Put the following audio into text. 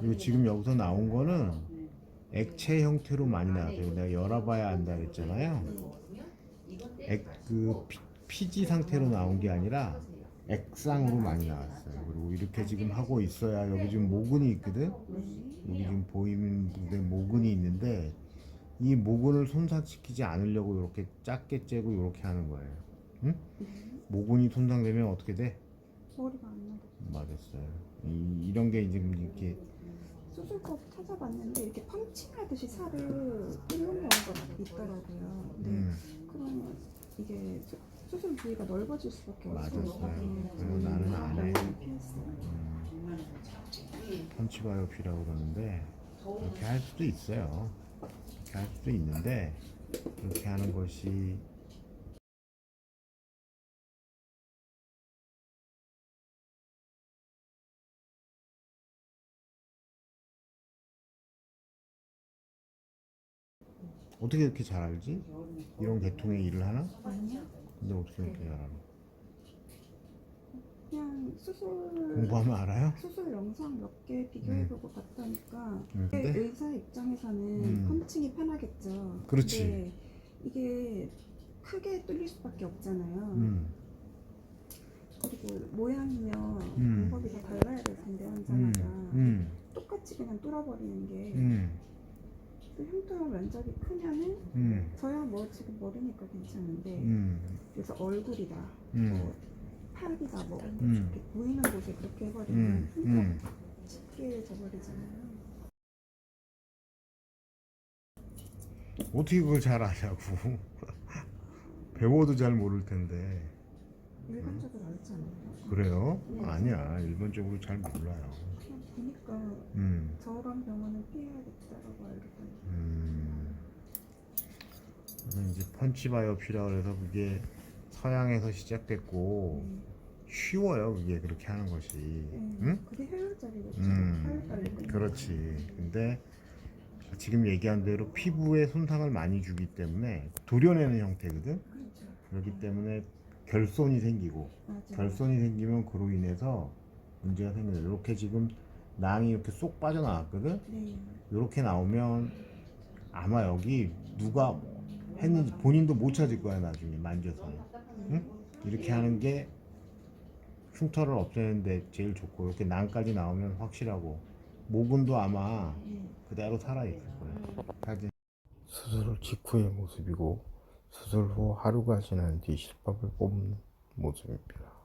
그리고 지금 여기서 나온 거는 액체 형태로 많이 나왔어요. 내가 열어봐야 안다 그랬잖아요. 액, 그 피, 피지 상태로 나온 게 아니라 액상으로 많이 나왔어요. 그리고 이렇게 지금 하고 있어야 여기 지금 모근이 있거든. 여기 지금 보이는 부분에 모근이 있는데 이 모근을 손상시키지 않으려고 이렇게 작게 째고 이렇게 하는 거예요. 응? 모근이 손상되면 어떻게 돼? 머리가 안 나고 맞았어요. 이, 이런 게 이제 이렇게 수술법 찾아봤는데 이렇게 펌칭하듯이 살을 뚫는 경우가 있더라고요. 근데 음, 그러면 이게 수, 수술 부위가 넓어질 수밖에 맞았어요. 그래서 나는 안 해. 피했어요. 음, 펀치 바이오피라고 그러는데 이렇게 할 수도 있어요. 이렇게 할 수도 있는데 그렇게 하는 것이 어떻게 이렇게 잘 알지? 이런 계통의 일을 하나? 아니요. 근데 어떻게 이렇게 잘 알아? 그냥 수술 공부하면 알아요? 수술 영상 몇 개 비교해보고 봤다니까 음, 근데? 의사 입장에서는 음. 펌칭이 편하겠죠. 그렇지. 근데 이게 크게 뚫릴 수밖에 없잖아요. 음, 그리고 모양이면 음. 방법이 다 달라야 될 텐데 음, 환자마다 음, 똑같이 그냥 뚫어버리는 게 음, 또 흉터 면적이 크면은 음, 저야 뭐 지금 머리니까 괜찮은데 음, 그래서 얼굴이다 음. 뭐 팔이다 뭐 음. 이렇게 보이는 곳에 그렇게 해버리면 음, 흉터 음. 쉽게 져버리잖아요 어떻게 그걸 잘 아냐고. 배워도 잘 모를 텐데. 일반적으로 알지 않나요? 그래요? 아니야. 일반적으로 잘 몰라요. 그냥 보니까 음, 저런 병원은 피해야겠다라고 알겠다니 음. 그래서 이제 펀치바이오피라 그래서 그게 서양에서 시작됐고 쉬워요. 그게 그렇게 하는 것이. 네, 응? 그게 효율적이겠죠 음. 그렇지. 근데 지금 얘기한 대로 피부에 손상을 많이 주기 때문에 도려내는 형태거든. 그렇죠 그렇기 때문에 결손이 생기고 맞아요 결손이 생기면 그로 인해서 문제가 생겨요. 이렇게 지금 낭이 이렇게 쏙 빠져나왔거든. 네 이렇게 나오면 아마 여기 누가 했는지 본인도 못 찾을 거야 나중에 만져서. 응? 이렇게 하는 게 흉터를 없애는데 제일 좋고 이렇게 낭까지 나오면 확실하고 모근도 아마 네. 그대로 살아있을 거예요. 사진. 수술 직후의 모습이고 수술 후 하루가 지난 뒤 실밥을 뽑는 모습입니다.